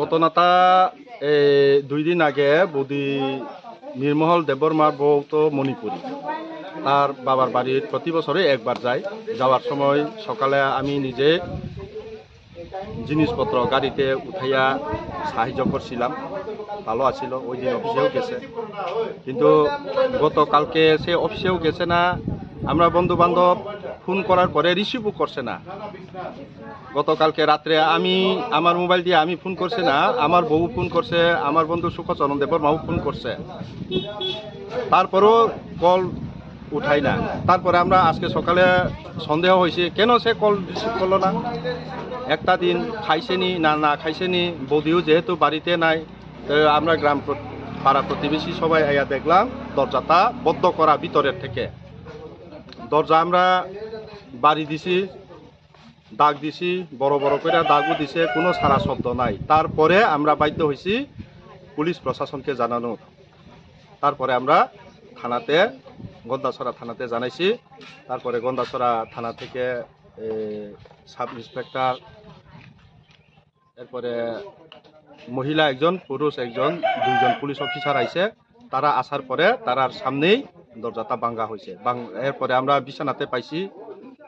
ঘটনাটা দুই দিন আগে বৌদি নির্মহল দেবর মার বউ তো মণিপুরি তার বাবার বাড়ির প্রতি বছরে একবার যায়। যাওয়ার সময় সকালে আমি নিজে জিনিসপত্র গাড়িতে উঠাইয়া সাহায্য করছিলাম। ভালো আছিল, ওই দিন অফিসেও গেছে। কিন্তু গতকালকে সে অফিসেও গেছে না। আমরা বন্ধু বান্ধব ফোন করার পরে রিসিভও করছে না। গতকালকে রাত্রে আমি, আমার মোবাইল দিয়ে আমি ফোন করছি না, আমার বউ ফোন করছে, আমার বন্ধু সুখচরণ দেবর মাও ফোন করছে। তারপরেও কল উঠাই না। তারপরে আমরা আজকে সকালে সন্দেহ হয়েছে, কেন সে কল রিসিভ করল না? একটা দিন খাইছেনি না না খাইছেনি বৌদিও যেহেতু বাড়িতে নাই আমরা গ্রাম পাড়া প্রতিবেশী সবাই আইয়া দেখলাম, দরজাটা বদ্ধ করা ভিতরের থেকে। দরজা আমরা বাড়ি দিছি, দাগ দিছি, বড় বড় করে দাগও দিছে, কোনো সারা শব্দ নাই। তারপরে আমরা বাধ্য হয়েছি পুলিশ প্রশাসনকে জানানো। তারপরে আমরা থানাতে, গন্দাছড়া থানাতে জানাইছি। তারপরে গন্দাছড়া থানা থেকে সাব ইন্সপেক্টর এরপরে মহিলা একজন, পুরুষ একজন, দুইজন পুলিশ অফিসার আইছে। তারা আসার পরে তারার সামনেই দরজাটা ভাঙ্গা হয়েছে এরপরে আমরা বিছানাতে পাইছি।